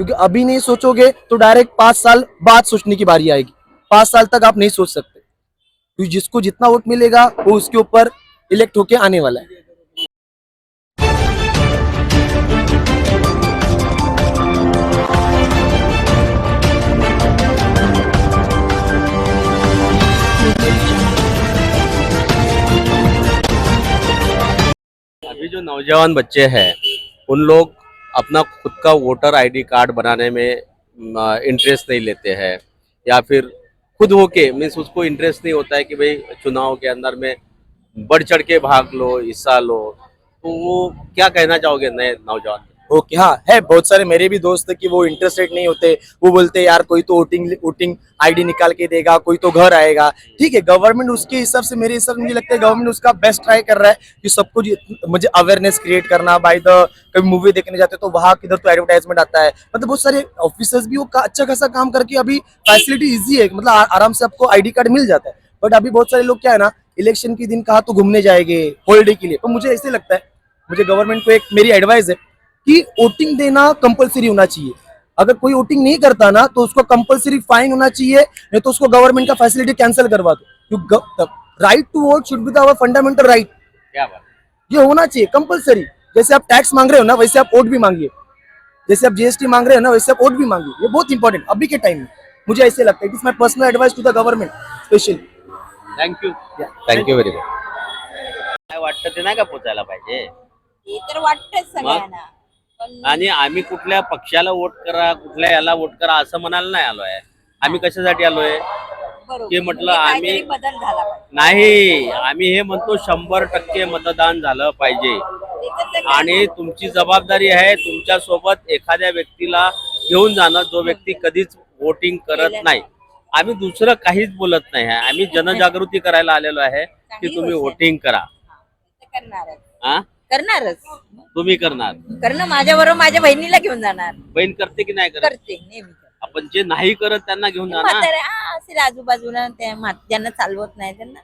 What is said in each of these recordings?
क्योंकि अभी नहीं सोचोगे तो डायरेक्ट पाँच साल बाद सोचने की बारी आएगी। पाँच साल तक आप नहीं सोच सकते। क्योंकि जिसको जितना वोट मिलेगा, वो उसके ऊपर इलेक्ट होके आने वाला है। अभी जो नौजवान बच्चे हैं, उन लोग अपना खुद का वोटर आईडी कार्ड बनाने में इंटरेस्ट नहीं लेते हैं। या फिर खुद होके मीन्स उसको इंटरेस्ट नहीं होता है कि भाई चुनाव के अंदर में बढ़ चढ़ के भाग लो, हिस्सा लो। तो वो क्या कहना चाहोगे नए नौजवान? ओके हाँ है, बहुत सारे मेरे भी दोस्त कि वो इंटरेस्टेड नहीं होते। वो बोलते यार, कोई तो वोटिंग वोटिंग आईडी निकाल के देगा, कोई तो घर आएगा। ठीक है गवर्नमेंट उसके हिसाब से मेरे हिसाब से मुझे लगता है गवर्नमेंट उसका बेस्ट ट्राई कर रहा है कि सबको जी- मुझे अवेयरनेस क्रिएट करना बाई द कभी मूवी देखने जाते तो वहाँ किधर तो एडवर्टाइजमेंट आता है। मतलब बहुत सारे ऑफिसर्स भी वो अच्छा खासा काम करके अभी फैसिलिटी इजी है मतलब आराम से आपको आईडी कार्ड मिल जाता है। बट अभी बहुत सारे लोग क्या है ना इलेक्शन के दिन कहा तो घूमने जाएँगे होलीडे के लिए। तो मुझे ऐसे लगता है, मुझे गवर्नमेंट को एक मेरी एडवाइस है कि वोटिंग देना कंपलसरी होना चाहिए। अगर कोई वोटिंग नहीं करता ना तो उसको कंपलसरी फाइन होना चाहिए नहीं तो उसको गवर्नमेंट का फैसिलिटी कैंसिल करवा दो। Right to vote should be the fundamental right क्या बात ये होना चाहिए कंपलसरी जैसे आप टैक्स मांग रहे हो ना वैसे आप वोट भी मांगिए। जैसे आप जीएसटी मांग रहे हो ना वैसे आप वोट भी मांगिए। ये बहुत इंपॉर्टेंट अभी के टाइम में। मुझे ऐसे लगता है it is my personal advice to the government specially thank you thank you very much काय वाटतं ते नाही का पोचायला पाहिजे? ते तर वाटतच सगळ्यांना. आणि आम्ही कुठल्या पक्षाला वोट करा कुठल्या याला वोट करा असं म्हणायला नाही आलोय. आम्ही कशासाठी आलोय? ते म्हटलं म्हणजे आम्ही- बदल झाला नाही आम्ही हे म्हणतो शंभर टक्के मतदान झालं पाहिजे. आणि तुमची जबाबदारी आहे तुमच्यासोबत एखाद्या व्यक्तीला घेऊन जाणं जो व्यक्ती कधीच वोटिंग करत नाही. आम्ही दुसरं काहीच बोलत नाही आहे. आम्ही जनजागृती करायला आलेलो आहे की तुम्ही. वोटिंग करा. करणारच. तुम्ही करणार? करणं माझ्या बरोबर माझ्या बहिणीला घेऊन जाणार. बहीण करते की नाही करत? करते नेहमी करते. आपण जे नाही करत त्यांना घेऊन जाणार? म्हातारे हा, असेल आजूबाजूला त्या म्हा- ज्यांना चालवत नाही त्यांना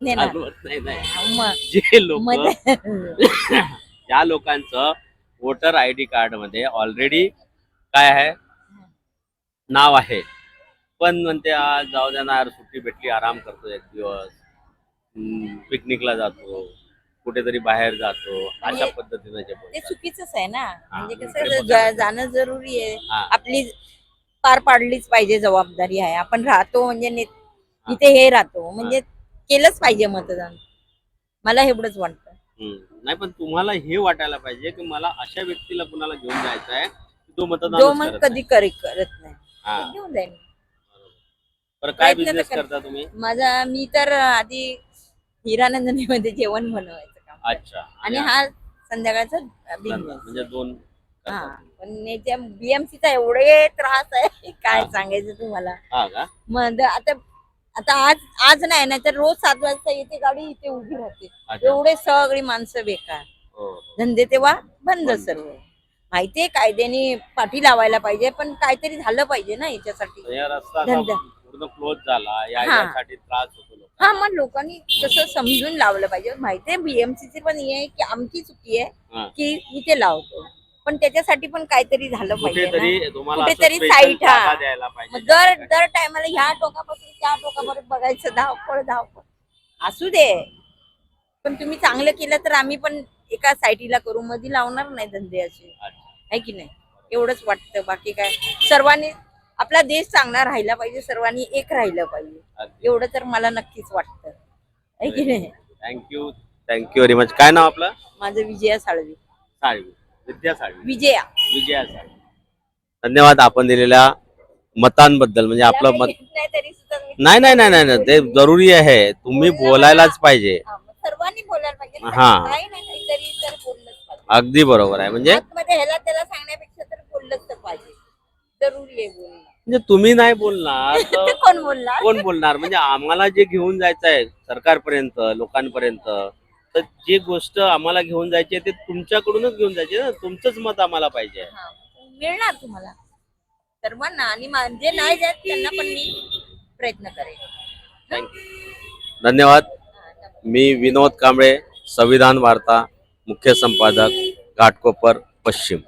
नेणार. चालवत नाही नाही. मग. जे लोक मग या लोकांचं वोटर आय डी कार्डमध्ये ऑलरेडी काय आहे? नाव आहे. पण म्हणते आज जाऊ देणार सुट्टी भेटली आराम करतो एक दिवस. पिकनिकला जातो. कुठेतरी बाहेर जातो अशा म्हणजे पद्धतीने जे ते बोलतात. चुकीचंच आहे ना. म्हणजे इकडे कसं बघा. जा- जाणं जरुरी आहे. हा. आपली पार पाडलीच पाहिजे जबाबदारी आहे. आपण राहतो म्हणजे ने- इथे हे राहतो. म्हणजे केलंच पाहिजे मतदान. मला एवढंच वाटतं. हम्म. नाही पण तुम्हाला हे वाटायला पाहिजे की मला अशा व्यक्तीला कुणाला घेऊन जायचं आहे तो जो मतदान मग कधी करी करत नाही. हा. ते घेऊन बरं काय प्रयत्न तर बिझनेस कर- करता तुम्ही? माझा मी तर आधी हिरानंदनीमध्ये जेवण बनवायचं. अच्छा आणि हा संध्याकाळचा. बिझनेस म्हणजे दोन हा करता. पण बीएमसीचा एवढे त्रास आहे काय. सांगायचं तुम्हाला मग आता आता आज आज नाही ना तर रोज सात वाजता येते गाडी इथे उभी राहते एवढे सगळी माणसं बेकार हो हो. धंदे तेव्हा बंद. सर्व माहितीये कायद्याने पाठी लावायला पाहिजे पण काहीतरी झालं पाहिजे ना याच्यासाठी धंदा. पूर्ण क्लोज झाला या हा. यासाठी त्रास होतो हा मग लोकांनी तसं समजून लावलं पाहिजे. माहितीये बीएमसीची पण हे आहे की आमची चुकी आहे. की इथे लावतो. पण त्याच्यासाठी पण काहीतरी झालं पाहिजे ना. कुठेतरी तुम्हाला असं कुठेतरी special site हा. जागा द्यायला मग पाहिजे दर दर टायमाला ह्या टोकापासून त्या टोकापर्यंत बघायचं धावपळ धावपळ. असू दे. पण तुम्ही चांगलं केलं तर आम्ही पण एका साईटीला करू. मध्ये लावणार नाही धंदे असे. अच्छा. आहे की नाही? एवढंच वाटतं. बाकी काय? सर्वांनी आपला देश चांगला राहिला पाहिजे सर्वांनी एक राहिलं पाहिजे. एवढं तर मला नक्कीच वाटतं. आहे की नाही? थँक्यू थँक्यू व्हेरी मच काय नाव आपलं? माझं विजया साळवी. साळवी. विद्या साळवी. विजया. विजया साळवी. धन्यवाद आपण दिलेल्या मतांबद्दल. म्हणजे आपलं मत नाही तरी सुद्धा मी- नाही नाही नाही नाही नाही, ते जरुरी आहे. तुम्ही बोलायलाच पाहिजे. हा, मग सर्वांनी बोलायला पाहिजे. हा. काही नाही काहीतरी तर बोललंच पाहिजे. अगदी बरोबर आहे. म्हणजे आतमध्ये ह्याला त्याला सांगण्यापेक्षा तर बोललंच तर पाहिजे. जरुरी आहे बोलणं. म्हणजे तुम्ही नाही बोलणार तर कोण बोलणार? कोण बोलणार? म्हणजे आम्हाला जे घेऊन जायचं आहे सरकारपर्यंत लोकांपर्यंत तर जी गोष्ट आम्हाला घेऊन जायची आहे ते तुमच्याकडूनच घेऊन जायची ना? तुमचंच मत आम्हाला पाहिजे. हा, मिळणार तुम्हाला. सर्वांना आणि मा- जे नाही जात त्यांना पण मी प्रयत्न करेन. थँक्यू धन्यवाद. मी विनोद कांबळे संविधान वार्ता मुख्य संपादक घाटकोपर पश्चिम.